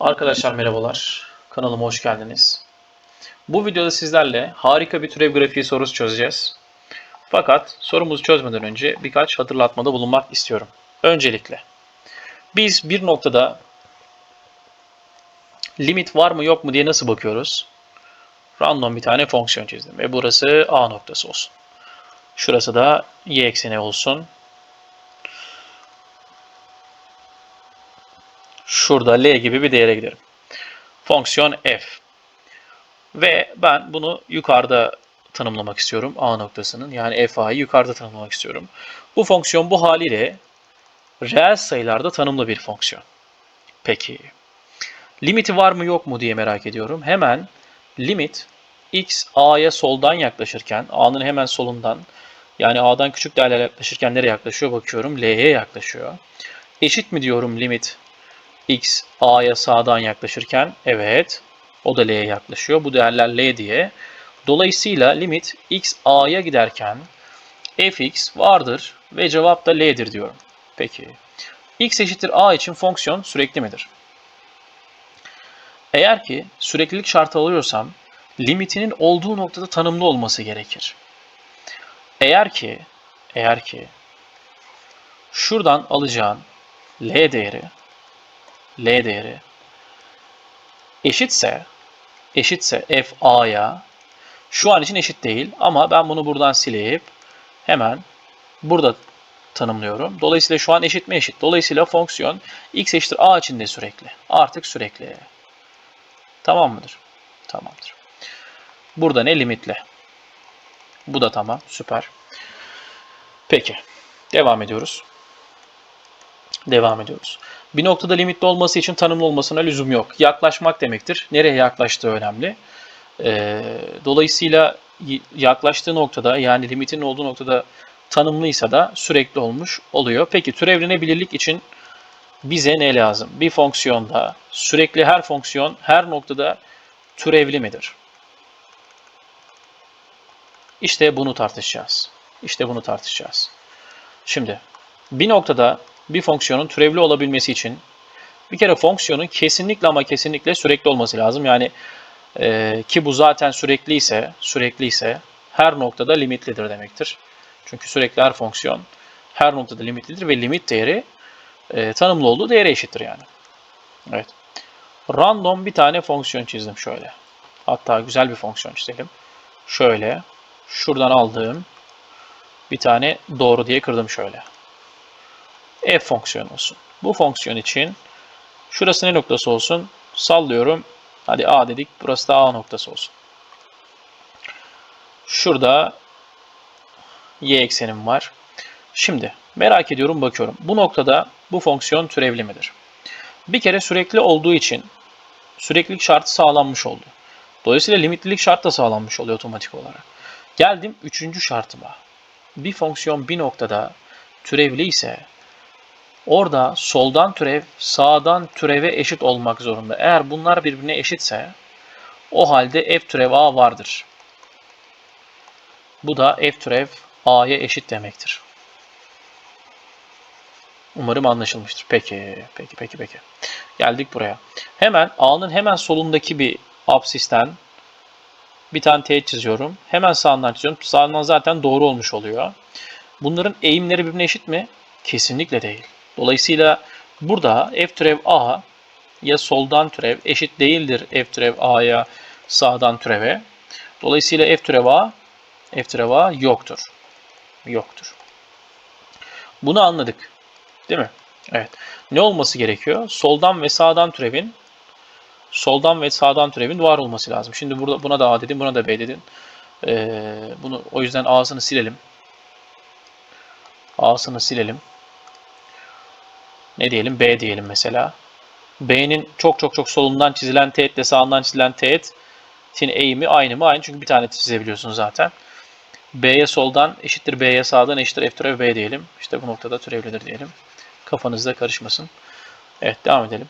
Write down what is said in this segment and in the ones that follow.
Arkadaşlar merhabalar. Kanalıma hoş geldiniz. Bu videoda sizlerle harika bir türev grafiği sorusu çözeceğiz. Fakat sorumuzu çözmeden önce birkaç hatırlatmada bulunmak istiyorum. Öncelikle biz bir noktada limit var mı yok mu diye nasıl bakıyoruz? Random bir tane fonksiyon çizdim ve burası A noktası olsun. Şurası da y ekseni olsun. Şurada L gibi bir değere giderim. Fonksiyon f. Ve ben bunu yukarıda tanımlamak istiyorum. A noktasının yani fa'yı yukarıda tanımlamak istiyorum. Bu fonksiyon bu haliyle reel sayılarda tanımlı bir fonksiyon. Peki. Limiti var mı yok mu diye merak ediyorum. Hemen limit x a'ya soldan yaklaşırken a'nın hemen solundan yani a'dan küçük değerler yaklaşırken nereye yaklaşıyor bakıyorum. L'ye yaklaşıyor. Eşit mi diyorum limit x a'ya sağdan yaklaşırken evet o da l'ye yaklaşıyor. Bu değerler l diye. Dolayısıyla limit x a'ya giderken fx vardır ve cevap da l'dir diyorum. Peki x eşittir a için fonksiyon sürekli midir? Eğer ki süreklilik şartı alıyorsam limitinin olduğu noktada tanımlı olması gerekir. Eğer ki eğer ki şuradan alacağın l değeri L değeri eşitse eşitse f a'ya şu an için eşit değil ama ben bunu buradan sileyip hemen burada tanımlıyorum. Dolayısıyla şu an eşit mi eşit. Dolayısıyla fonksiyon x eşittir a için de sürekli. Artık sürekli. Tamam mıdır? Tamamdır. Burada ne limitli. Bu da tamam. Süper. Peki. Devam ediyoruz. Devam ediyoruz. Bir noktada limitli olması için tanımlı olmasına lüzum yok. Yaklaşmak demektir. Nereye yaklaştığı önemli. Ee, dolayısıyla yaklaştığı noktada yani limitin olduğu noktada tanımlıysa da sürekli olmuş oluyor. Peki türevlenebilirlik için bize ne lazım? Bir fonksiyonda sürekli her fonksiyon her noktada türevli midir? İşte bunu tartışacağız. İşte bunu tartışacağız. Şimdi bir noktada bir fonksiyonun türevli olabilmesi için bir kere fonksiyonun kesinlikle ama kesinlikle sürekli olması lazım. Yani e, ki bu zaten sürekli ise, sürekli ise her noktada limitlidir demektir. Çünkü sürekli her fonksiyon her noktada limitlidir ve limit değeri e, tanımlı olduğu değere eşittir yani. Evet. Random bir tane fonksiyon çizdim şöyle. Hatta güzel bir fonksiyon çizelim. Şöyle. Şuradan aldığım bir tane doğru diye kırdım şöyle f fonksiyonu olsun. Bu fonksiyon için şurası ne noktası olsun? Sallıyorum. Hadi a dedik. Burası da a noktası olsun. Şurada y eksenim var. Şimdi merak ediyorum bakıyorum. Bu noktada bu fonksiyon türevli midir? Bir kere sürekli olduğu için süreklilik şartı sağlanmış oldu. Dolayısıyla limitlilik şartı da sağlanmış oluyor otomatik olarak. Geldim üçüncü şartıma. Bir fonksiyon bir noktada türevli ise Orada soldan türev sağdan türeve eşit olmak zorunda. Eğer bunlar birbirine eşitse o halde f türev a vardır. Bu da f türev a'ya eşit demektir. Umarım anlaşılmıştır. Peki, peki, peki, peki. Geldik buraya. Hemen a'nın hemen solundaki bir absisten bir tane teğet çiziyorum. Hemen sağından çiziyorum. Sağından zaten doğru olmuş oluyor. Bunların eğimleri birbirine eşit mi? Kesinlikle değil. Dolayısıyla burada f türev a ya soldan türev eşit değildir f türev a'ya sağdan türeve. Dolayısıyla f türev a f türev a yoktur. Yoktur. Bunu anladık. Değil mi? Evet. Ne olması gerekiyor? Soldan ve sağdan türevin soldan ve sağdan türevin var olması lazım. Şimdi burada buna da a dedin, buna da b dedin. Ee, bunu o yüzden a'sını silelim. A'sını silelim ne diyelim B diyelim mesela. B'nin çok çok çok solundan çizilen teğetle sağından çizilen teğetin eğimi aynı mı? Aynı çünkü bir tane çizebiliyorsun zaten. B'ye soldan eşittir B'ye sağdan eşittir F türev B diyelim. İşte bu noktada türevlidir diyelim. Kafanızda karışmasın. Evet devam edelim.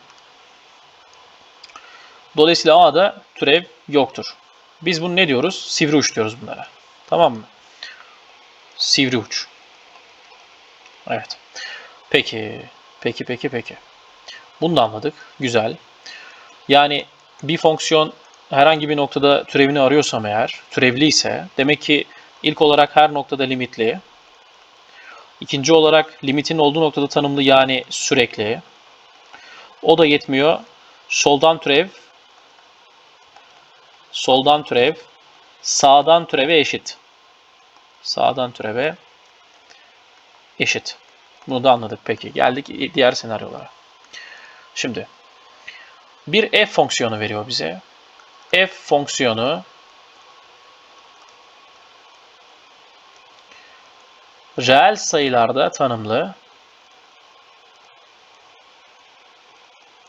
Dolayısıyla A'da türev yoktur. Biz bunu ne diyoruz? Sivri uç diyoruz bunlara. Tamam mı? Sivri uç. Evet. Peki. Peki peki peki. Bunu da anladık. Güzel. Yani bir fonksiyon herhangi bir noktada türevini arıyorsam eğer, türevli ise demek ki ilk olarak her noktada limitli. İkinci olarak limitin olduğu noktada tanımlı yani sürekli. O da yetmiyor. Soldan türev, soldan türev, sağdan türeve eşit. Sağdan türeve eşit. Bunu da anladık peki. Geldik diğer senaryolara. Şimdi bir f fonksiyonu veriyor bize. f fonksiyonu reel sayılarda tanımlı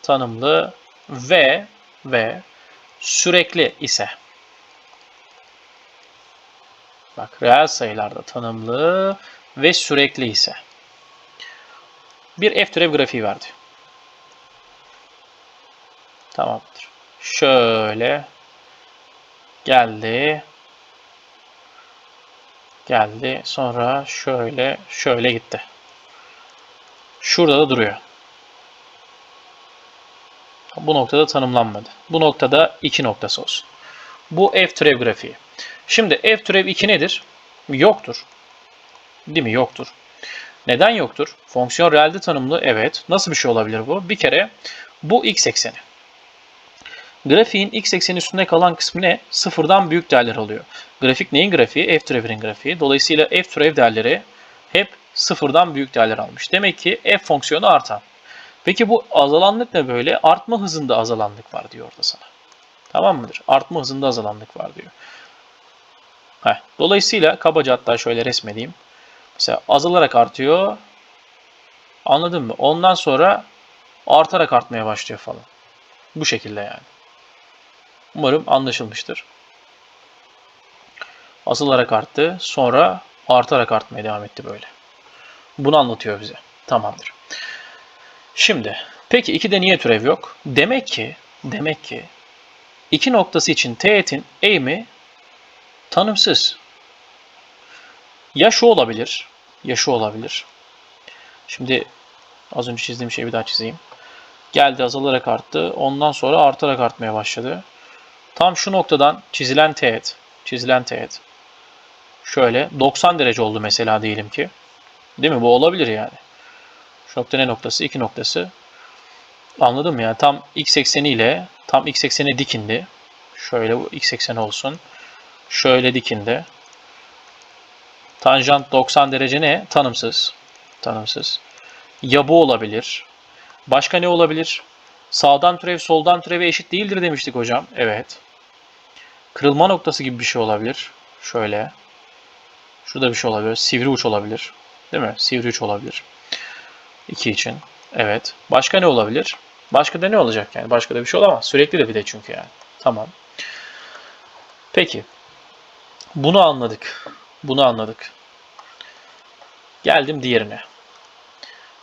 tanımlı ve ve sürekli ise bak reel sayılarda tanımlı ve sürekli ise bir f türev grafiği verdi. Tamamdır. Şöyle geldi. Geldi. Sonra şöyle şöyle gitti. Şurada da duruyor. Bu noktada tanımlanmadı. Bu noktada 2 noktası olsun. Bu f türev grafiği. Şimdi f türev 2 nedir? Yoktur. Değil mi? Yoktur. Neden yoktur? Fonksiyon reelde tanımlı. Evet. Nasıl bir şey olabilir bu? Bir kere bu x ekseni. Grafiğin x ekseni üstünde kalan kısmı ne? Sıfırdan büyük değerler alıyor. Grafik neyin grafiği? F türevinin grafiği. Dolayısıyla f türev değerleri hep sıfırdan büyük değerler almış. Demek ki f fonksiyonu artan. Peki bu azalanlık ne böyle? Artma hızında azalanlık var diyor orada sana. Tamam mıdır? Artma hızında azalanlık var diyor. Heh. Dolayısıyla kabaca hatta şöyle resmedeyim. Mesela azalarak artıyor. Anladın mı? Ondan sonra artarak artmaya başlıyor falan. Bu şekilde yani. Umarım anlaşılmıştır. Azalarak arttı. Sonra artarak artmaya devam etti böyle. Bunu anlatıyor bize. Tamamdır. Şimdi peki 2'de niye türev yok? Demek ki demek ki iki noktası için teğetin eğimi tanımsız. Ya şu olabilir, ya şu olabilir. Şimdi az önce çizdiğim şeyi bir daha çizeyim. Geldi azalarak arttı. Ondan sonra artarak artmaya başladı. Tam şu noktadan çizilen teğet, çizilen teğet şöyle 90 derece oldu mesela diyelim ki. Değil mi? Bu olabilir yani. Şu nokta ne noktası? 2 noktası. Anladın mı? Yani tam x ekseni ile tam x ekseni dikindi. Şöyle bu x ekseni olsun. Şöyle dikindi. Tanjant 90 derece ne? Tanımsız. Tanımsız. Ya bu olabilir. Başka ne olabilir? Sağdan türev soldan türeve eşit değildir demiştik hocam. Evet. Kırılma noktası gibi bir şey olabilir. Şöyle. Şurada bir şey olabilir. Sivri uç olabilir. Değil mi? Sivri uç olabilir. 2 için. Evet. Başka ne olabilir? Başka da ne olacak yani? Başka da bir şey olamaz. Sürekli de bir de çünkü yani. Tamam. Peki. Bunu anladık. Bunu anladık. Geldim diğerine.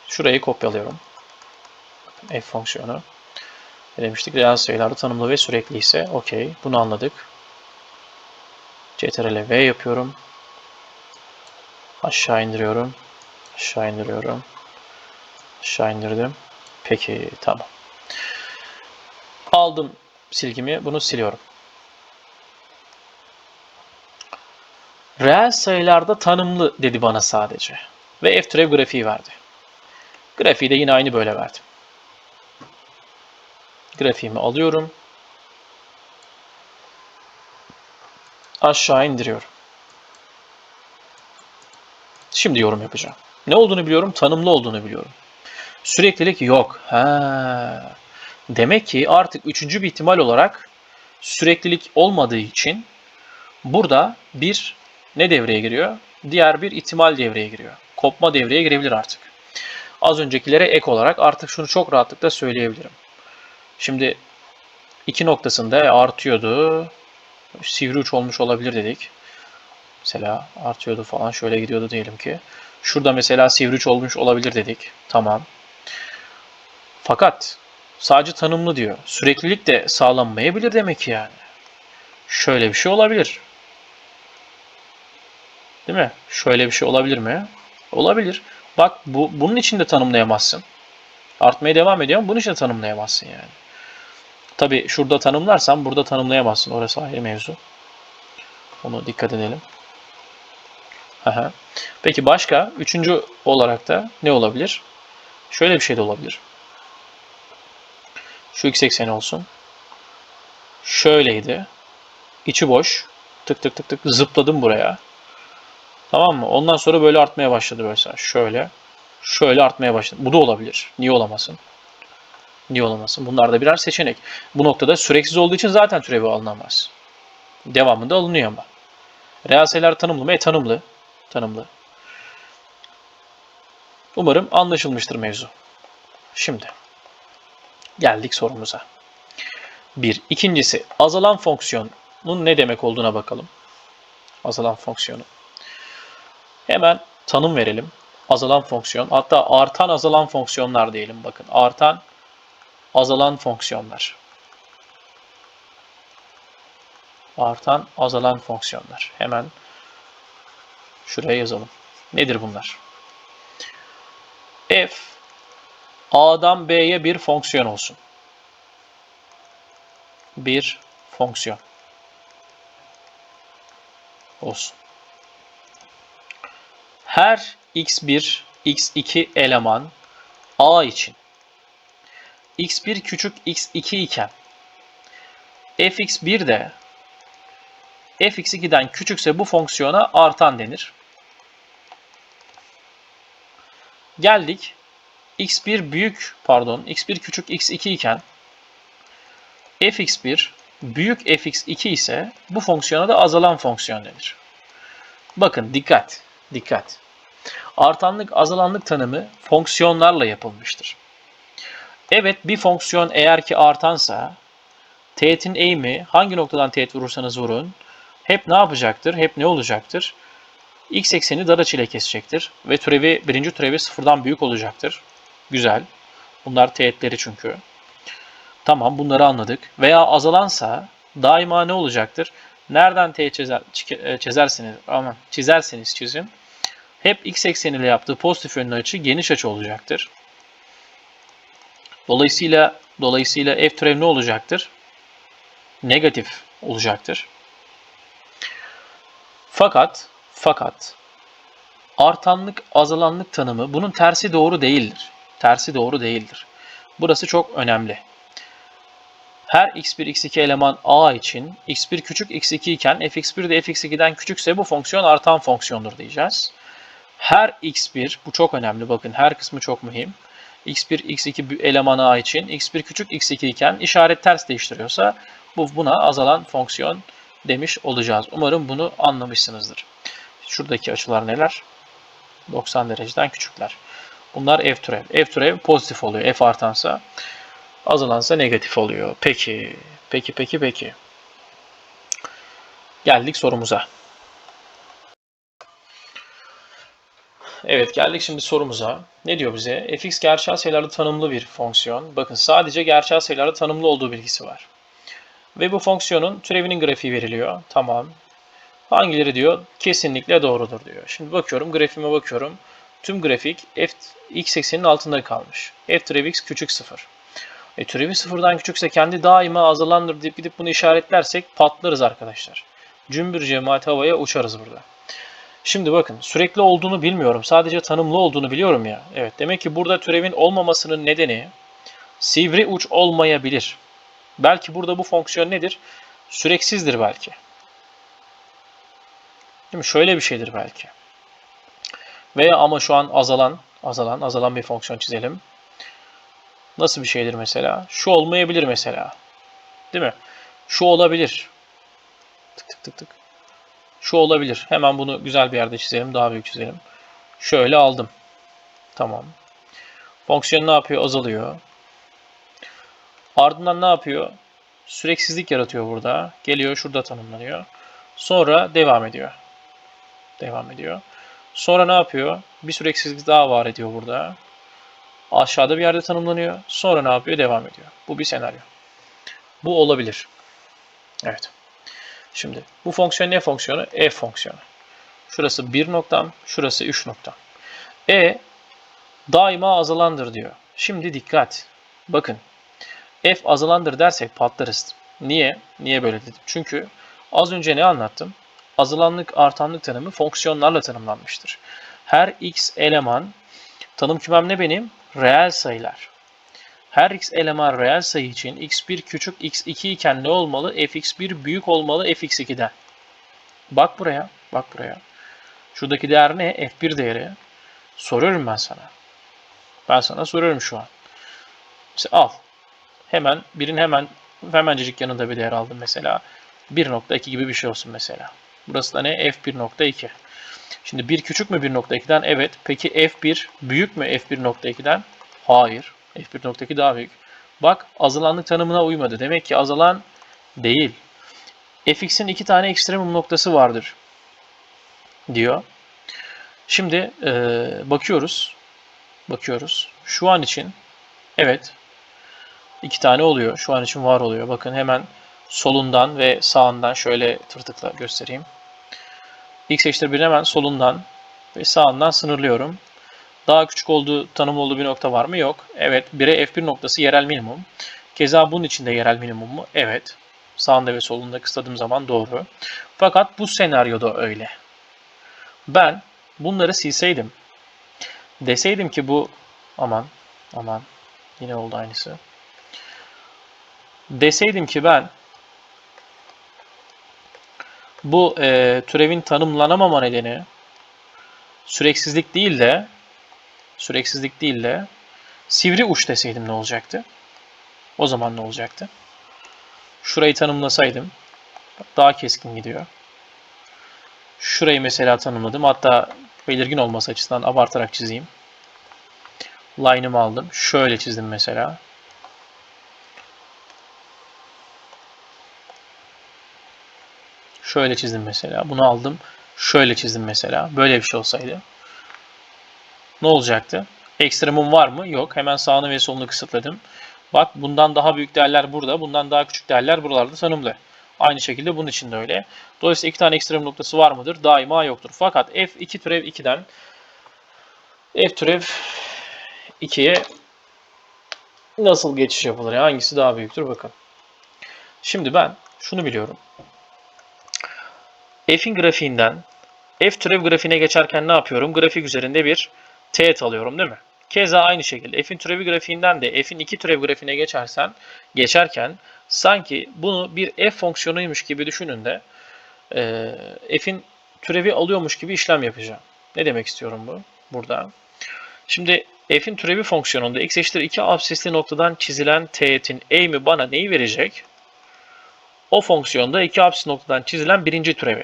Şurayı kopyalıyorum. F fonksiyonu. Ne demiştik? Reel sayılarda tanımlı ve sürekli ise okey. Bunu anladık. CTRL V yapıyorum. Aşağı indiriyorum. Aşağı indiriyorum. Aşağı indirdim. Peki tamam. Aldım silgimi. Bunu siliyorum. Reel sayılarda tanımlı dedi bana sadece. Ve f türev grafiği verdi. Grafiği de yine aynı böyle verdim. Grafiğimi alıyorum. Aşağı indiriyorum. Şimdi yorum yapacağım. Ne olduğunu biliyorum, tanımlı olduğunu biliyorum. Süreklilik yok. Ha. Demek ki artık üçüncü bir ihtimal olarak süreklilik olmadığı için burada bir ne devreye giriyor? Diğer bir ihtimal devreye giriyor. Kopma devreye girebilir artık. Az öncekilere ek olarak artık şunu çok rahatlıkla söyleyebilirim. Şimdi iki noktasında artıyordu. Sivri uç olmuş olabilir dedik. Mesela artıyordu falan şöyle gidiyordu diyelim ki. Şurada mesela sivri uç olmuş olabilir dedik. Tamam. Fakat sadece tanımlı diyor. Süreklilik de sağlanmayabilir demek ki yani. Şöyle bir şey olabilir. Değil mi? Şöyle bir şey olabilir mi? Olabilir. Bak bu bunun için de tanımlayamazsın. Artmaya devam ediyor ama bunun için de tanımlayamazsın yani. Tabi şurada tanımlarsam burada tanımlayamazsın. Orası ayrı mevzu. Onu dikkat edelim. Aha. Peki başka? Üçüncü olarak da ne olabilir? Şöyle bir şey de olabilir. Şu x ekseni olsun. Şöyleydi. İçi boş. Tık tık tık tık zıpladım buraya. Tamam mı? Ondan sonra böyle artmaya başladı mesela. Şöyle. Şöyle artmaya başladı. Bu da olabilir. Niye olamasın? Niye olamasın? Bunlar da birer seçenek. Bu noktada süreksiz olduğu için zaten türevi alınamaz. Devamında alınıyor ama. Reel sayılar tanımlı mı? E tanımlı. Tanımlı. Umarım anlaşılmıştır mevzu. Şimdi geldik sorumuza. Bir. İkincisi azalan fonksiyonun ne demek olduğuna bakalım. Azalan fonksiyonu. Hemen tanım verelim. Azalan fonksiyon. Hatta artan azalan fonksiyonlar diyelim. Bakın artan azalan fonksiyonlar. Artan azalan fonksiyonlar. Hemen şuraya yazalım. Nedir bunlar? F A'dan B'ye bir fonksiyon olsun. Bir fonksiyon olsun. Her x1, x2 eleman A için x1 küçük x2 iken fx1 de fx2'den küçükse bu fonksiyona artan denir. Geldik x1 büyük pardon x1 küçük x2 iken fx1 büyük fx2 ise bu fonksiyona da azalan fonksiyon denir. Bakın dikkat, dikkat. Artanlık azalanlık tanımı fonksiyonlarla yapılmıştır. Evet bir fonksiyon eğer ki artansa teğetin eğimi hangi noktadan teğet vurursanız vurun hep ne yapacaktır? Hep ne olacaktır? X ekseni dar açıyla kesecektir ve türevi birinci türevi sıfırdan büyük olacaktır. Güzel. Bunlar teğetleri çünkü. Tamam bunları anladık. Veya azalansa daima ne olacaktır? Nereden teğet çizer, e, çizerseniz, aman çizerseniz çizin. Hep x ekseniyle yaptığı pozitif yönlü açı geniş açı olacaktır. Dolayısıyla dolayısıyla f türev ne olacaktır? Negatif olacaktır. Fakat fakat artanlık azalanlık tanımı bunun tersi doğru değildir. Tersi doğru değildir. Burası çok önemli. Her x1, x2 eleman a için x1 küçük x2 iken fx1 de fx2'den küçükse bu fonksiyon artan fonksiyondur diyeceğiz. Her x1, bu çok önemli bakın her kısmı çok mühim. x1, x2 eleman a için x1 küçük x2 iken işaret ters değiştiriyorsa bu buna azalan fonksiyon demiş olacağız. Umarım bunu anlamışsınızdır. Şuradaki açılar neler? 90 dereceden küçükler. Bunlar f türev. F türev pozitif oluyor. F artansa azalansa negatif oluyor. Peki, peki, peki, peki. Geldik sorumuza. Evet geldik şimdi sorumuza. Ne diyor bize? fx gerçel sayılarda tanımlı bir fonksiyon. Bakın sadece gerçel sayılarda tanımlı olduğu bilgisi var. Ve bu fonksiyonun türevinin grafiği veriliyor. Tamam. Hangileri diyor? Kesinlikle doğrudur diyor. Şimdi bakıyorum grafiğime bakıyorum. Tüm grafik f x ekseninin altında kalmış. f türev x küçük sıfır. E, türevi sıfırdan küçükse kendi daima azalandır deyip gidip bunu işaretlersek patlarız arkadaşlar. Cümbür cemaat havaya uçarız burada. Şimdi bakın sürekli olduğunu bilmiyorum. Sadece tanımlı olduğunu biliyorum ya. Evet demek ki burada türevin olmamasının nedeni sivri uç olmayabilir. Belki burada bu fonksiyon nedir? Süreksizdir belki. Değil mi? Şöyle bir şeydir belki. Veya ama şu an azalan, azalan, azalan bir fonksiyon çizelim. Nasıl bir şeydir mesela? Şu olmayabilir mesela. Değil mi? Şu olabilir. Tık tık tık tık. Şu olabilir. Hemen bunu güzel bir yerde çizelim. Daha büyük çizelim. Şöyle aldım. Tamam. Fonksiyon ne yapıyor? Azalıyor. Ardından ne yapıyor? Süreksizlik yaratıyor burada. Geliyor şurada tanımlanıyor. Sonra devam ediyor. Devam ediyor. Sonra ne yapıyor? Bir süreksizlik daha var ediyor burada. Aşağıda bir yerde tanımlanıyor. Sonra ne yapıyor? Devam ediyor. Bu bir senaryo. Bu olabilir. Evet. Şimdi bu fonksiyon ne fonksiyonu? E fonksiyonu. Şurası 1 noktam, şurası 3 noktam. E daima azalandır diyor. Şimdi dikkat. Bakın. f azalandır dersek patlarız. Niye? Niye böyle dedim? Çünkü az önce ne anlattım? Azalanlık artanlık tanımı fonksiyonlarla tanımlanmıştır. Her x eleman tanım kümem ne benim? Reel sayılar. Her x eleman reel sayı için x1 küçük x2 iken ne olmalı? fx1 büyük olmalı fx2'den. Bak buraya, bak buraya. Şuradaki değer ne? f1 değeri. Soruyorum ben sana. Ben sana soruyorum şu an. Mesela al. Hemen birin hemen hemencecik yanında bir değer aldım mesela. 1.2 gibi bir şey olsun mesela. Burası da ne? f1.2. Şimdi 1 küçük mü 1.2'den? Evet. Peki f1 büyük mü f1.2'den? Hayır. f1.2 daha büyük. Bak azalanlık tanımına uymadı. Demek ki azalan değil. fx'in iki tane ekstremum noktası vardır diyor. Şimdi e, bakıyoruz. Bakıyoruz. Şu an için evet iki tane oluyor. Şu an için var oluyor. Bakın hemen solundan ve sağından şöyle tırtıkla göstereyim. x eşittir 1'in hemen solundan ve sağından sınırlıyorum. Daha küçük olduğu tanım olduğu bir nokta var mı? Yok. Evet. 1'e f1 noktası yerel minimum. Keza bunun içinde yerel minimum mu? Evet. Sağında ve solunda kısıtladığım zaman doğru. Fakat bu senaryoda öyle. Ben bunları silseydim. Deseydim ki bu aman aman yine oldu aynısı. Deseydim ki ben bu e, türevin tanımlanamama nedeni süreksizlik değil de süreksizlik değil de sivri uç deseydim ne olacaktı? O zaman ne olacaktı? Şurayı tanımlasaydım daha keskin gidiyor. Şurayı mesela tanımladım. Hatta belirgin olması açısından abartarak çizeyim. Line'ımı aldım. Şöyle çizdim mesela. Şöyle çizdim mesela. Bunu aldım. Şöyle çizdim mesela. Böyle bir şey olsaydı. Ne olacaktı? Ekstremum var mı? Yok. Hemen sağını ve solunu kısıtladım. Bak bundan daha büyük değerler burada. Bundan daha küçük değerler buralarda tanımlı. Aynı şekilde bunun için de öyle. Dolayısıyla iki tane ekstrem noktası var mıdır? Daima yoktur. Fakat f2 türev 2'den f türev 2'ye nasıl geçiş yapılır? Yani hangisi daha büyüktür? Bakın. Şimdi ben şunu biliyorum. F'in grafiğinden f türev grafiğine geçerken ne yapıyorum? Grafik üzerinde bir teğet alıyorum değil mi? Keza aynı şekilde f'in türevi grafiğinden de f'in iki türev grafiğine geçersen geçerken sanki bunu bir f fonksiyonuymuş gibi düşünün de e, f'in türevi alıyormuş gibi işlem yapacağım. Ne demek istiyorum bu burada? Şimdi f'in türevi fonksiyonunda x eşittir 2 absisli noktadan çizilen teğetin eğimi bana neyi verecek? O fonksiyonda 2 absis noktadan çizilen birinci türevi.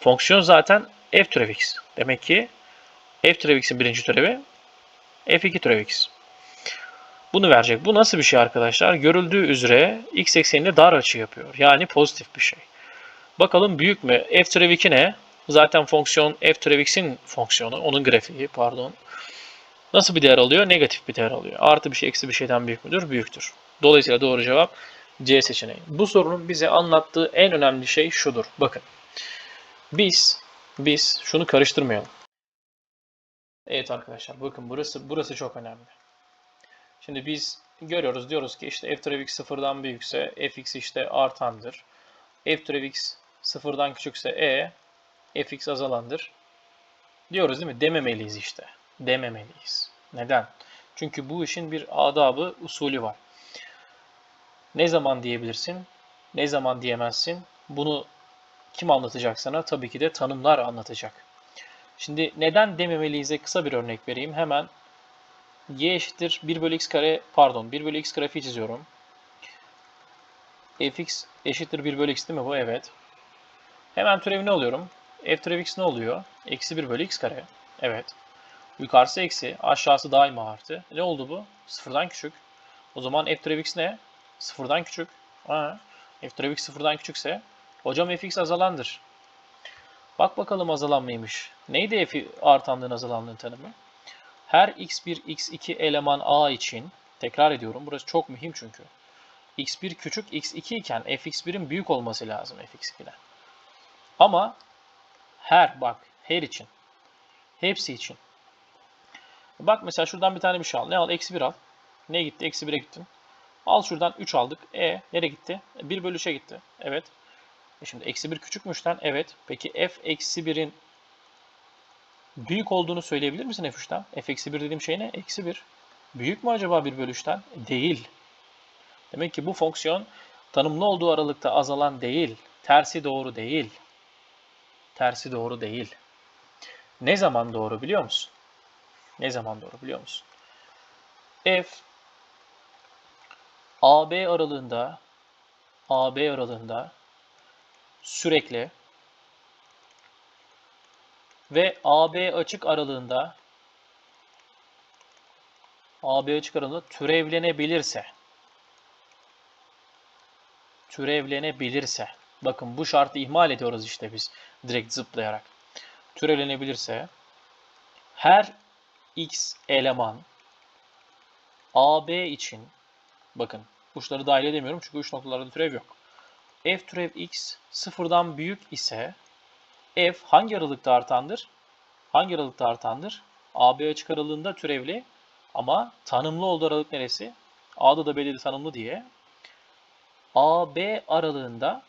Fonksiyon zaten f türev x. Demek ki f türev x'in birinci türevi f2 türev x. Bunu verecek. Bu nasıl bir şey arkadaşlar? Görüldüğü üzere x ekseninde dar açı yapıyor. Yani pozitif bir şey. Bakalım büyük mü? f türev 2 ne? Zaten fonksiyon f türev x'in fonksiyonu. Onun grafiği pardon. Nasıl bir değer alıyor? Negatif bir değer alıyor. Artı bir şey eksi bir şeyden büyük müdür? Büyüktür. Dolayısıyla doğru cevap C seçeneği. Bu sorunun bize anlattığı en önemli şey şudur. Bakın. Biz biz şunu karıştırmayalım. Evet arkadaşlar bakın burası burası çok önemli. Şimdi biz görüyoruz diyoruz ki işte f türev x sıfırdan büyükse fx işte artandır. f türev x sıfırdan küçükse e fx azalandır. Diyoruz değil mi? Dememeliyiz işte. Dememeliyiz. Neden? Çünkü bu işin bir adabı, usulü var. Ne zaman diyebilirsin? Ne zaman diyemezsin? Bunu kim anlatacak sana? Tabii ki de tanımlar anlatacak. Şimdi neden dememeliyiz'e kısa bir örnek vereyim. Hemen y eşittir 1 bölü x kare pardon 1 bölü x grafiği çiziyorum. fx eşittir 1 bölü x değil mi bu? Evet. Hemen türevini alıyorum. f türev x ne oluyor? Eksi 1 bölü x kare. Evet. Yukarısı eksi, aşağısı daima artı. Ne oldu bu? Sıfırdan küçük. O zaman f türev x ne? Sıfırdan küçük. Ha. f türev x sıfırdan küçükse hocam fx azalandır. Bak bakalım azalan mıymış. Neydi f artanlığın azalanlığın tanımı? Her x1, x2 eleman a için, tekrar ediyorum burası çok mühim çünkü. x1 küçük x2 iken fx1'in büyük olması lazım fx2'den. Ama her bak her için. Hepsi için. Bak mesela şuradan bir tane bir şey al. Ne al? Eksi 1 al. Ne gitti? Eksi 1'e gittin. Al şuradan 3 aldık. E nereye gitti? 1 bölü 3'e gitti. Evet. E şimdi eksi 1 küçükmüşten. Evet. Peki f eksi 1'in büyük olduğunu söyleyebilir misin f3'ten? f eksi 1 dediğim şey ne? Eksi 1. Büyük mü acaba 1 bölü 3'ten? Değil. Demek ki bu fonksiyon tanımlı olduğu aralıkta azalan değil. Tersi doğru değil. Tersi doğru değil. Ne zaman doğru biliyor musun? Ne zaman doğru biliyor musun? F AB aralığında AB aralığında sürekli ve AB açık aralığında AB açık aralığında türevlenebilirse türevlenebilirse bakın bu şartı ihmal ediyoruz işte biz direkt zıplayarak türevlenebilirse her x eleman AB için bakın uçları dahil edemiyorum çünkü uç noktalarda türev yok. F türev x sıfırdan büyük ise f hangi aralıkta artandır? Hangi aralıkta artandır? AB açık aralığında türevli ama tanımlı olduğu aralık neresi? A'da da de tanımlı diye. AB aralığında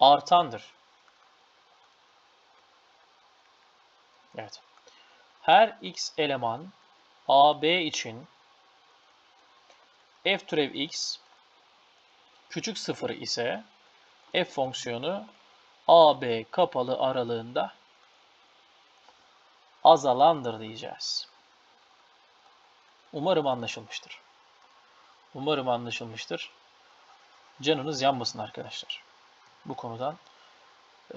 artandır. Evet. Her x eleman AB için f türev x küçük sıfır ise f fonksiyonu AB kapalı aralığında azalandır diyeceğiz. Umarım anlaşılmıştır. Umarım anlaşılmıştır. Canınız yanmasın arkadaşlar. Bu konudan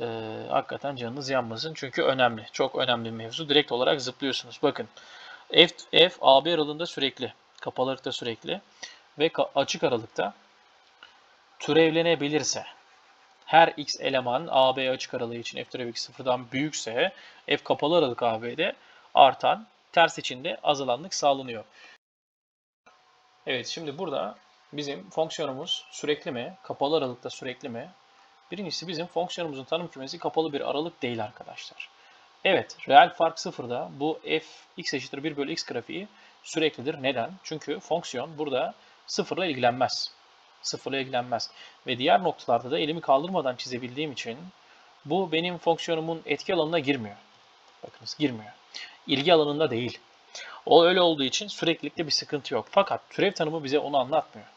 e, hakikaten canınız yanmasın. Çünkü önemli. Çok önemli bir mevzu. Direkt olarak zıplıyorsunuz. Bakın. F, F AB aralığında sürekli. Kapalı aralıkta sürekli. Ve açık aralıkta türevlenebilirse her x eleman AB açık aralığı için f türev x sıfırdan büyükse f kapalı aralık AB'de artan ters içinde azalanlık sağlanıyor. Evet şimdi burada bizim fonksiyonumuz sürekli mi? Kapalı aralıkta sürekli mi? Birincisi bizim fonksiyonumuzun tanım kümesi kapalı bir aralık değil arkadaşlar. Evet, reel fark sıfırda bu f x eşittir 1 bölü x grafiği süreklidir. Neden? Çünkü fonksiyon burada sıfırla ilgilenmez. Sıfırla ilgilenmez. Ve diğer noktalarda da elimi kaldırmadan çizebildiğim için bu benim fonksiyonumun etki alanına girmiyor. Bakınız girmiyor. İlgi alanında değil. O öyle olduğu için süreklilikte bir sıkıntı yok. Fakat türev tanımı bize onu anlatmıyor.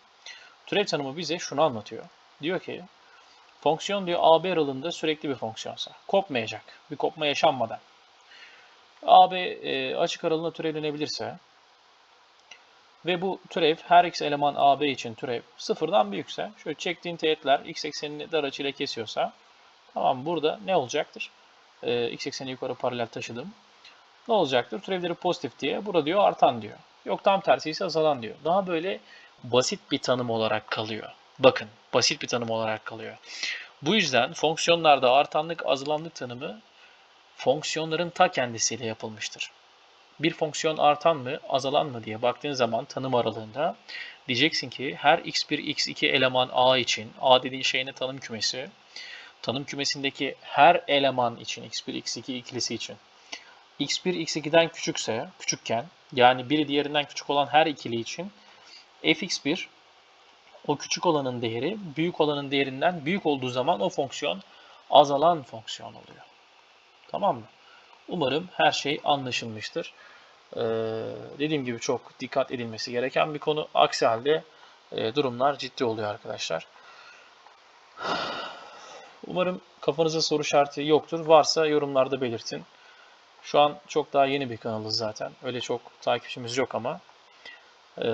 Türev tanımı bize şunu anlatıyor. Diyor ki fonksiyon diyor AB aralığında sürekli bir fonksiyonsa kopmayacak. Bir kopma yaşanmadan. AB e, açık aralığında türevlenebilirse ve bu türev her x eleman AB için türev sıfırdan büyükse şöyle çektiğin teğetler x eksenini dar açıyla kesiyorsa tamam burada ne olacaktır? Ee, x ekseni yukarı paralel taşıdım. Ne olacaktır? Türevleri pozitif diye. Burada diyor artan diyor. Yok tam tersi ise azalan diyor. Daha böyle basit bir tanım olarak kalıyor. Bakın basit bir tanım olarak kalıyor. Bu yüzden fonksiyonlarda artanlık azalanlık tanımı fonksiyonların ta kendisiyle yapılmıştır bir fonksiyon artan mı, azalan mı diye baktığın zaman tanım aralığında diyeceksin ki her x1, x2 eleman a için, a dediğin şey ne tanım kümesi, tanım kümesindeki her eleman için, x1, x2 ikilisi için, x1, x2'den küçükse, küçükken, yani biri diğerinden küçük olan her ikili için fx1 o küçük olanın değeri büyük olanın değerinden büyük olduğu zaman o fonksiyon azalan fonksiyon oluyor. Tamam mı? Umarım her şey anlaşılmıştır. Ee, dediğim gibi çok dikkat edilmesi gereken bir konu. Aksi halde e, durumlar ciddi oluyor arkadaşlar. Umarım kafanızda soru işareti yoktur. Varsa yorumlarda belirtin. Şu an çok daha yeni bir kanalız zaten. Öyle çok takipçimiz yok ama e,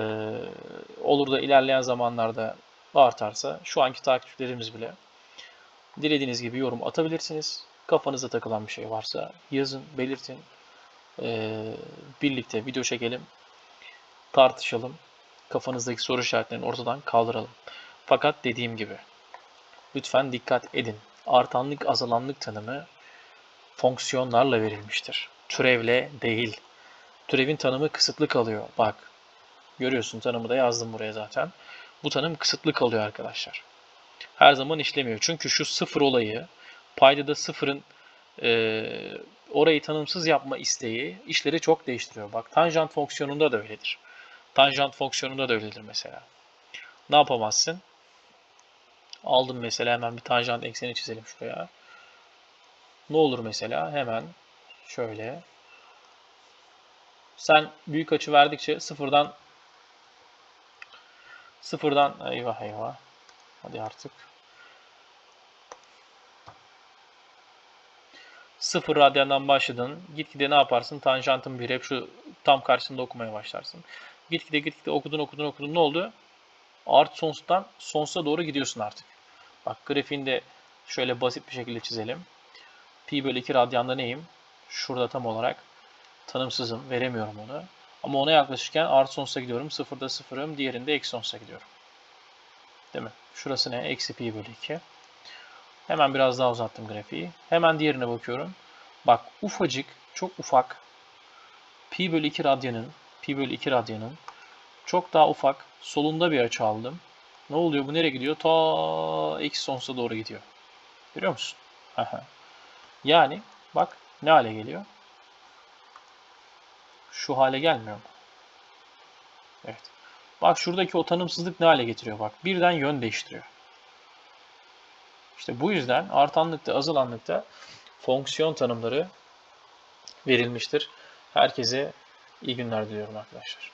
olur da ilerleyen zamanlarda artarsa şu anki takipçilerimiz bile dilediğiniz gibi yorum atabilirsiniz. Kafanıza takılan bir şey varsa yazın, belirtin. Ee, birlikte video çekelim, tartışalım. Kafanızdaki soru işaretlerini ortadan kaldıralım. Fakat dediğim gibi lütfen dikkat edin. Artanlık azalanlık tanımı fonksiyonlarla verilmiştir. Türevle değil. Türevin tanımı kısıtlı kalıyor. Bak görüyorsun tanımı da yazdım buraya zaten. Bu tanım kısıtlı kalıyor arkadaşlar. Her zaman işlemiyor. Çünkü şu sıfır olayı paydada sıfırın e, orayı tanımsız yapma isteği işleri çok değiştiriyor. Bak tanjant fonksiyonunda da öyledir. Tanjant fonksiyonunda da öyledir mesela. Ne yapamazsın? Aldım mesela hemen bir tanjant ekseni çizelim şuraya. Ne olur mesela? Hemen şöyle. Sen büyük açı verdikçe sıfırdan sıfırdan eyvah eyvah. Hadi artık. Sıfır radyandan başladın. Gitgide ne yaparsın? Tanjantın bir hep şu tam karşısında okumaya başlarsın. Gitgide gitgide okudun okudun okudun ne oldu? Art sonsuzdan sonsuza doğru gidiyorsun artık. Bak grafiğinde şöyle basit bir şekilde çizelim. Pi bölü 2 radyanda neyim? Şurada tam olarak tanımsızım. Veremiyorum onu. Ama ona yaklaşırken artı sonsuza gidiyorum. Sıfırda sıfırım. Diğerinde eksi sonsuza gidiyorum. Değil mi? Şurası ne? Eksi pi bölü 2. Hemen biraz daha uzattım grafiği. Hemen diğerine bakıyorum. Bak ufacık, çok ufak pi bölü 2 radyanın, pi bölü 2 radyanın çok daha ufak solunda bir açı aldım. Ne oluyor? Bu nereye gidiyor? Ta eksi sonsuza doğru gidiyor. Görüyor musun? Aha. Yani bak ne hale geliyor? Şu hale gelmiyor mu? Evet. Bak şuradaki o tanımsızlık ne hale getiriyor bak. Birden yön değiştiriyor. İşte bu yüzden artanlıkta, azalanlıkta fonksiyon tanımları verilmiştir. Herkese iyi günler diliyorum arkadaşlar.